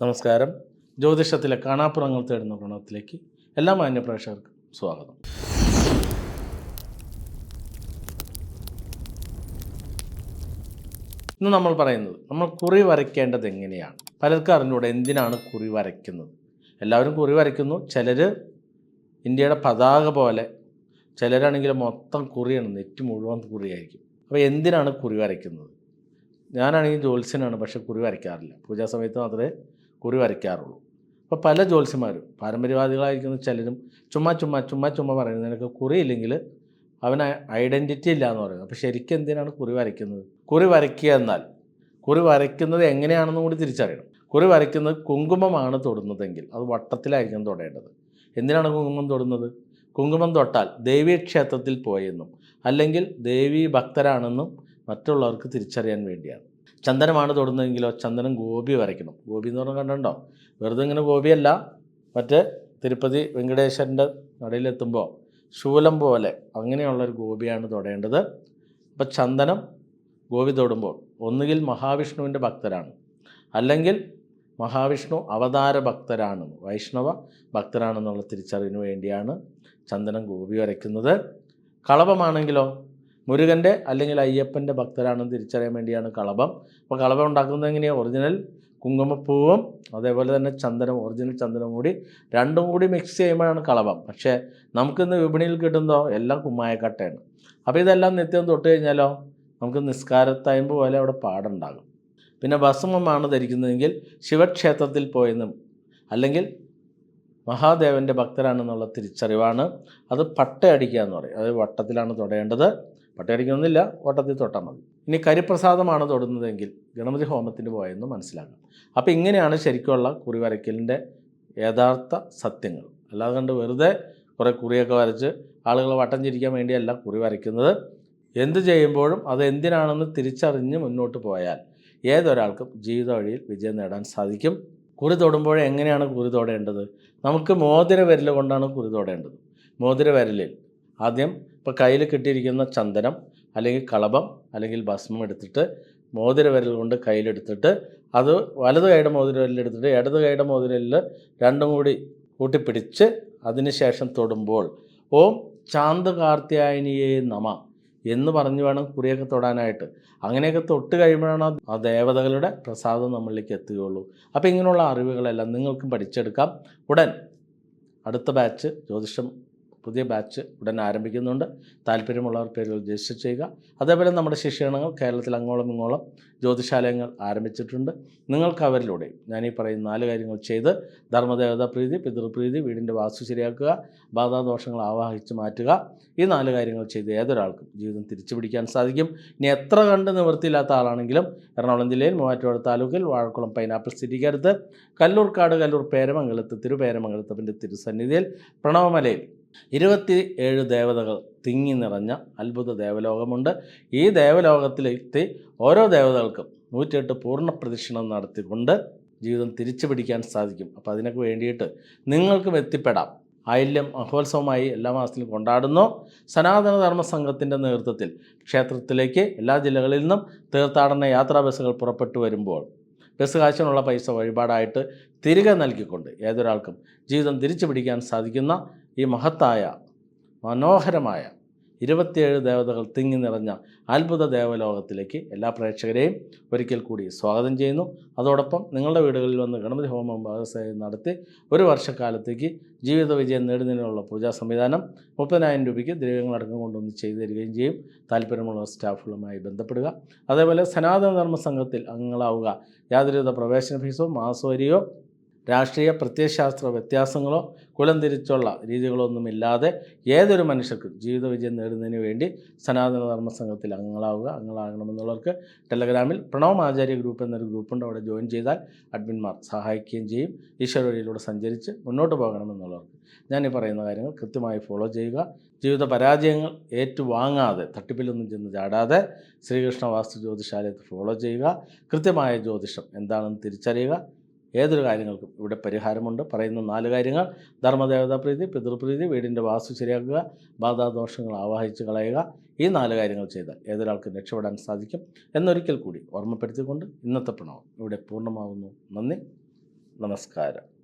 നമസ്കാരം. ജ്യോതിഷത്തിലെ കാണാപ്പുറങ്ങൾ തേടുന്ന പ്രണവത്തിലേക്ക് എല്ലാ മാന്യ പ്രേക്ഷകർക്കും സ്വാഗതം. ഇന്ന് നമ്മൾ പറയുന്നത് നമ്മൾ കുറി വരയ്ക്കേണ്ടത് എങ്ങനെയാണ്? പലർക്കും അറിഞ്ഞൂടെ എന്തിനാണ് കുറി വരയ്ക്കുന്നത്? എല്ലാവരും കുറി വരയ്ക്കുന്നു. ചിലർ ഇന്ത്യയുടെ പതാക പോലെ ചിലരാണെങ്കിൽ മൊത്തം കുറിയാണ് നെറ്റ് മുഴുവൻ കുറിയായിരിക്കും. അപ്പോൾ എന്തിനാണ് കുറി വരയ്ക്കുന്നത്? ഞാനാണെങ്കിൽ ജ്യോത്സ്യനാണ് പക്ഷേ കുറി വരയ്ക്കാറില്ല. പൂജാ സമയത്ത് മാത്രമേ കുറി വരയ്ക്കാറുള്ളൂ അപ്പോൾ പല ജ്യോത്സ്യന്മാരും പാരമ്പര്യവാദികളായിരിക്കുന്ന ചിലരും ചുമ്മാ ചുമ്മാ ചുമ്മാ ചുമ്മാ പറയുന്നതിനൊക്കെ കുറിയില്ലെങ്കിൽ അവന് ഐഡന്റിറ്റി ഇല്ല എന്ന് പറയുന്നത് അപ്പോൾ ശരിക്കും എന്തിനാണ് കുറി വരയ്ക്കുന്നത് കുറി വരയ്ക്കുക എന്നാൽ കുറി വരയ്ക്കുന്നത് എങ്ങനെയാണെന്നും കൂടി തിരിച്ചറിയണം. കുറി വരയ്ക്കുന്നത് കുങ്കുമമാണ് തൊടുന്നതെങ്കിൽ അത് വട്ടത്തിലായിരിക്കും തൊടേണ്ടത്. എന്തിനാണ് കുങ്കുമം തൊടുന്നത്? കുങ്കുമം തൊട്ടാൽ ദേവീക്ഷേത്രത്തിൽ പോയെന്നും അല്ലെങ്കിൽ ദേവീ ഭക്തരാണെന്നും മറ്റുള്ളവർക്ക് തിരിച്ചറിയാൻ വേണ്ടിയാണ്. ചന്ദനമാണ് തൊടുന്നതെങ്കിലോ ചന്ദനം ഗോപി വരയ്ക്കണം. ഗോപി എന്ന് പറഞ്ഞാൽ കണ്ടുണ്ടോ? വെറുതെ ഇങ്ങനെ ഗോപിയല്ല. മറ്റേ തിരുപ്പതി വെങ്കടേശ്വരന്റെ നടയിലെത്തുമ്പോൾ ശൂലം പോലെ അങ്ങനെയുള്ളൊരു ഗോപിയാണ് തൊടേണ്ടത്. അപ്പോൾ ചന്ദനം ഗോപി തൊടുമ്പോൾ ഒന്നുകിൽ മഹാവിഷ്ണുവിന്റെ ഭക്തരാണ് അല്ലെങ്കിൽ മഹാവിഷ്ണു അവതാര ഭക്തരാണ് വൈഷ്ണവ ഭക്തരാണെന്നുള്ള തിരിച്ചറിവിന് വേണ്ടിയാണ് ചന്ദനം ഗോപി വരയ്ക്കുന്നത്. കളഭമാണെങ്കിലോ മുരുകന്റെ അല്ലെങ്കിൽ അയ്യപ്പന്റെ ഭക്തരാണെന്ന് തിരിച്ചറിയാൻ വേണ്ടിയാണ് കളഭം അപ്പോൾ കളഭം ഉണ്ടാക്കുന്നത് എങ്ങനെയാണ് ഒറിജിനൽ കുങ്കുമപ്പൂവും അതേപോലെ തന്നെ ചന്ദനം ഒറിജിനൽ ചന്ദനം കൂടി രണ്ടും കൂടി മിക്സ് ചെയ്യുമ്പോഴാണ് കളഭം പക്ഷേ നമുക്കിന്ന് വിപണിയിൽ കിട്ടുന്നതോ? എല്ലാം കുമ്മായക്കട്ടയാണ്. അപ്പോൾ ഇതെല്ലാം നിത്യം തൊട്ട് കഴിഞ്ഞാലോ? നമുക്ക് നിസ്കാരത്തയമ്പ് പോലെ അവിടെ പാടുണ്ടാകും. പിന്നെ ഭസ്മമാണ് ധരിക്കുന്നതെങ്കിൽ ശിവക്ഷേത്രത്തിൽ പോയെന്നും അല്ലെങ്കിൽ മഹാദേവന്റെ ഭക്തരാണെന്നുള്ള തിരിച്ചറിവാണ്. അത് പട്ടയടിക്കുക എന്ന് പറയും. അത് വട്ടത്തിലാണ് തൊടേണ്ടത്. പട്ടയടിക്കണമെന്നില്ല വട്ടത്തിൽ തൊട്ടാൽ മതി. ഇനി കരിപ്രസാദമാണ് തൊടുന്നതെങ്കിൽ ഗണപതി ഹോമത്തിന് പോയെന്ന് മനസ്സിലാക്കാം അപ്പോൾ ഇങ്ങനെയാണ് ശരിക്കുള്ള കുറി വരയ്ക്കലിന്റെ യഥാർത്ഥ സത്യങ്ങൾ. അല്ലാതെ കണ്ട് വെറുതെ കുറേ കുറിയൊക്കെ വരച്ച് ആളുകളെ വട്ടം ചിരിക്കാൻ വേണ്ടിയല്ല കുറി വരയ്ക്കുന്നത് എന്ത് ചെയ്യുമ്പോഴും അത് എന്തിനാണെന്ന് തിരിച്ചറിഞ്ഞ് മുന്നോട്ട് പോയാൽ ഏതൊരാൾക്കും ജീവിത വഴിയിൽ വിജയം നേടാൻ സാധിക്കും. കുറി തൊടുമ്പോൾ എങ്ങനെയാണ് കുറി തൊടേണ്ടത്? നമുക്ക് മോതിര വിരൽ കൊണ്ടാണ് കുറി തൊടേണ്ടത്. മോതിര വിരലിൽ ആദ്യം ഇപ്പോൾ കയ്യിൽ കിട്ടിയിരിക്കുന്ന ചന്ദനം അല്ലെങ്കിൽ കളഭം അല്ലെങ്കിൽ ഭസ്മം എടുത്തിട്ട് മോതിര വിരൽ കൊണ്ട് കയ്യിലെടുത്തിട്ട് അത് വലത് കൈയുടെ മോതിര വിരലെടുത്തിട്ട് ഇടത് കൈയുടെ മോതിരലിൽ രണ്ടും കൂടി കൂട്ടിപ്പിടിച്ച് അതിനുശേഷം തൊടുമ്പോൾ ഓം ചാന്ത കാർത്തിയായനിയെ നമ എന്ന് പറഞ്ഞു വേണം കുറിയൊക്കെ തൊടാനായിട്ട്. അങ്ങനെയൊക്കെ തൊട്ട് കഴിയുമ്പോഴാണ് ആ- ദേവതകളുടെ പ്രസാദം നമ്മളിലേക്ക് എത്തുകയുള്ളൂ. അപ്പോൾ ഇങ്ങനെയുള്ള അറിവുകളെല്ലാം നിങ്ങൾക്കും പഠിച്ചെടുക്കാം. ഉടൻ അടുത്ത ബാച്ച് ജ്യോതിഷം പുതിയ ബാച്ച് ഉടൻ ആരംഭിക്കുന്നുണ്ട്. താല്പര്യമുള്ളവർ പേരിൽ രജിസ്റ്റർ ചെയ്യുക. അതേപോലെ നമ്മുടെ ശിക്ഷണങ്ങൾ കേരളത്തിൽ അങ്ങോളം ഇങ്ങോളം ജ്യോതിശാലയങ്ങൾ ആരംഭിച്ചിട്ടുണ്ട്. നിങ്ങൾക്ക് അവരിലൂടെ ഞാൻ ഈ പറയുന്ന നാല് കാര്യങ്ങൾ ചെയ്ത് ധർമ്മദേവത പ്രീതി പിതൃപ്രീതി വീടിന്റെ വാസ്തു ശരിയാക്കുക ബാധാദോഷങ്ങൾ ആവാഹിച്ച് മാറ്റുക. ഈ നാല് കാര്യങ്ങൾ ചെയ്ത് ഏതൊരാൾക്കും ജീവിതം തിരിച്ചു പിടിക്കാൻ സാധിക്കും. ഇനി എത്ര കണ്ട് നിവൃത്തിയില്ലാത്ത ആളാണെങ്കിലും എറണാകുളം ജില്ലയിൽ മൂവാറ്റുപുഴ താലൂക്കിൽ വാഴക്കുളം പൈനാപ്പിൾ സിറ്റിക്കടുത്ത് കല്ലൂർക്കാട് കല്ലൂർ പേരമംഗലത്ത് തിരുപേരമംഗലത്തപ്പിന്റെ തിരുസന്നിധിയിൽ പ്രണവമലയിൽ ഇരുപത്തി ഏഴ് ദേവതകൾ തിങ്ങി നിറഞ്ഞ അത്ഭുത ദേവലോകമുണ്ട്. ഈ ദേവലോകത്തിലെത്തി ഓരോ ദേവതകൾക്കും നൂറ്റിയെട്ട് പൂർണ പ്രദക്ഷിണം നടത്തിക്കൊണ്ട് ജീവിതം തിരിച്ചു പിടിക്കാൻ സാധിക്കും. അപ്പോൾ അതിനൊക്കെ വേണ്ടിയിട്ട് നിങ്ങൾക്കും എത്തിപ്പെടാം. ആയില്യം മഹോത്സവമായി എല്ലാ മാസത്തിലും കൊണ്ടാടുന്നു. സനാതനധർമ്മ സംഘത്തിന്റെ നേതൃത്വത്തിൽ ക്ഷേത്രത്തിലേക്ക് എല്ലാ ജില്ലകളിൽ നിന്നും തീർത്ഥാടന യാത്രാ ബസ്സുകൾ പുറപ്പെട്ടു വരുമ്പോൾ ബസ് കാശിനുള്ള പൈസ വഴിപാടായിട്ട് തിരികെ നൽകിക്കൊണ്ട് ഏതൊരാൾക്കും ജീവിതം തിരിച്ചു പിടിക്കാൻ സാധിക്കുന്ന ഈ മഹത്തായ മനോഹരമായ ഇരുപത്തിയേഴ് ദേവതകൾ തിങ്ങി നിറഞ്ഞ അത്ഭുത ദേവലോകത്തിലേക്ക് എല്ലാ പ്രേക്ഷകരെയും ഒരിക്കൽ കൂടി സ്വാഗതം ചെയ്യുന്നു. അതോടൊപ്പം നിങ്ങളുടെ വീടുകളിൽ വന്ന് ഗണപതി ഹോമം ഭാഗസേവ നടത്തി ഒരു വർഷക്കാലത്തേക്ക് ജീവിത വിജയം നേടുന്നതിനുള്ള പൂജാ സംവിധാനം മുപ്പതിനായിരം രൂപയ്ക്ക് ദ്രവ്യങ്ങളടക്കം കൊണ്ടുവന്ന് ചെയ്തു തരികയും ചെയ്യും. താല്പര്യമുള്ള സ്റ്റാഫുകളുമായി ബന്ധപ്പെടുക. അതേപോലെ സനാതന ധർമ്മ സംഘത്തിൽ അംഗങ്ങളാവുക. യാതൊരുവിധ പ്രവേശന ഫീസോ മാസവരിയോ രാഷ്ട്രീയ പ്രത്യയശാസ്ത്ര വ്യത്യാസങ്ങളോ കുലം തിരിച്ചുള്ള രീതികളൊന്നുമില്ലാതെ ഏതൊരു മനുഷ്യർക്കും ജീവിത വിജയം നേടുന്നതിന് വേണ്ടി സനാതന ധർമ്മ സംഘത്തിൽ അംഗങ്ങളാവുക അംഗങ്ങളാകണമെന്നുള്ളവർക്ക് ടെലഗ്രാമിൽ പ്രണവ് ആചാര്യ ഗ്രൂപ്പ് എന്നൊരു ഗ്രൂപ്പുണ്ട്. അവിടെ ജോയിൻ ചെയ്താൽ അഡ്മിൻമാർ സഹായിക്കുകയും ചെയ്യും. ഈശ്വര വഴിയിലൂടെ സഞ്ചരിച്ച് മുന്നോട്ട് പോകണമെന്നുള്ളവർക്ക് ഞാൻ ഈ പറയുന്ന കാര്യങ്ങൾ കൃത്യമായി ഫോളോ ചെയ്യുക. ജീവിത പരാജയങ്ങൾ ഏറ്റുവാങ്ങാതെ തട്ടിപ്പിലൊന്നും ചെന്ന് ചാടാതെ ശ്രീകൃഷ്ണ വാസ്തു ജ്യോതിശാലയത്തെ ഫോളോ ചെയ്യുക. കൃത്യമായ ജ്യോതിഷം എന്താണെന്ന് തിരിച്ചറിയുക. ഏതൊരു കാര്യങ്ങൾക്കും ഇവിടെ പരിഹാരമുണ്ട്. പറയുന്ന നാല് കാര്യങ്ങൾ. ധർമ്മദേവതാ പ്രീതി പിതൃപ്രീതി വീടിന്റെ വാസ്തു ശരിയാക്കുക ബാധാദോഷങ്ങൾ ആവാഹിച്ച് കളയുക. ഈ നാല് കാര്യങ്ങൾ ചെയ്താൽ ഏതൊരാൾക്കും രക്ഷപ്പെടാൻ സാധിക്കും എന്നൊരിക്കൽ കൂടി ഓർമ്മപ്പെടുത്തിക്കൊണ്ട് ഇന്നത്തെ പ്രണവം ഇവിടെ പൂർണമാകുന്നു നന്ദി. നമസ്കാരം.